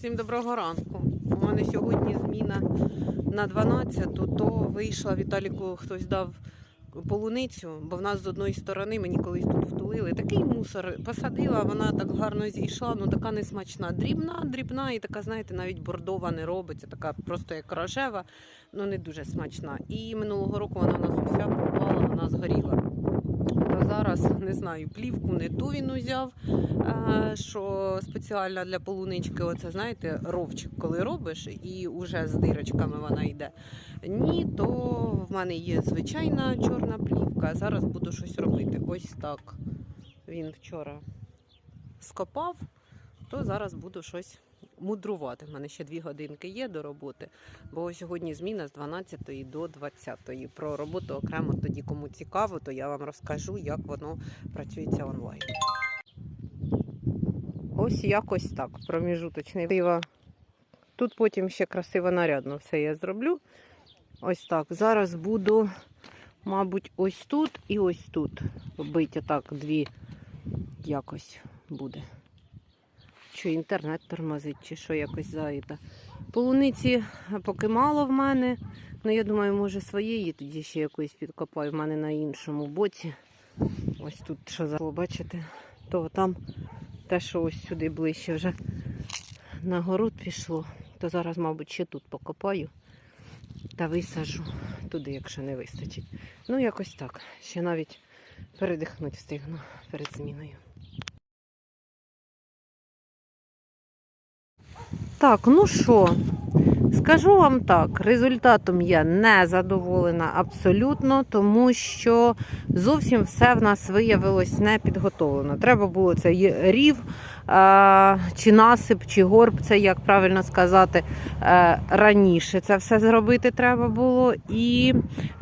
Всім доброго ранку. У мене сьогодні зміна на 12, то вийшла Віталіку, хтось дав полуницю, бо в нас з одної сторони мені колись тут втулили. Такий мусор посадила, вона так гарно зійшла, ну така несмачна. Дрібна, дрібна і така, знаєте, навіть бордова не робиться, така просто як рожева, ну не дуже смачна. І минулого року вона в нас уся пропала, вона згоріла. То зараз не знаю, плівку не ту він узяв, що спеціально для полунички, оце знаєте, ровчик, коли робиш, і вже з дирочками вона йде. Ні, то в мене є звичайна чорна плівка. Зараз буду щось робити. Ось так. Він вчора скопав, то зараз буду щось мудрувати. У мене ще дві годинки є до роботи, бо сьогодні зміна з 12 до 20. Про роботу окремо тоді, кому цікаво, то я вам розкажу, як воно працюється онлайн. Ось якось так, проміжуточний. Тут потім ще красиво нарядно все я зроблю. Ось так. Зараз буду, мабуть, ось тут і ось тут. Бити так дві якось буде. Що інтернет тормозить, чи що якось зайде. Полуниці поки мало в мене. Ну, я думаю, може своєї тоді ще якоїсь підкопаю в мене на іншому боці. Ось тут що за бачите, то там те, що ось сюди ближче вже на город пішло, то зараз, мабуть, ще тут покопаю та висажу туди, якщо не вистачить. Ну, якось так. Ще навіть передихнути встигну перед зміною. Так, ну що, скажу вам так, результатом я не задоволена абсолютно, тому що зовсім все в нас виявилось не підготовлено. Треба було це рів чи насип, чи горб, це як правильно сказати, е, раніше це все зробити треба було, і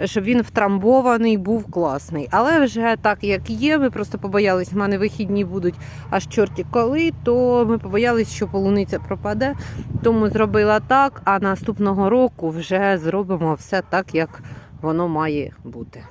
щоб він втрамбований був класний. Але вже так як є, ми просто побоялись, в мене вихідні будуть аж чорті коли, то ми побоялись, що полуниця пропаде. Тому зробила так, а наступного року вже зробимо все так, як воно має бути.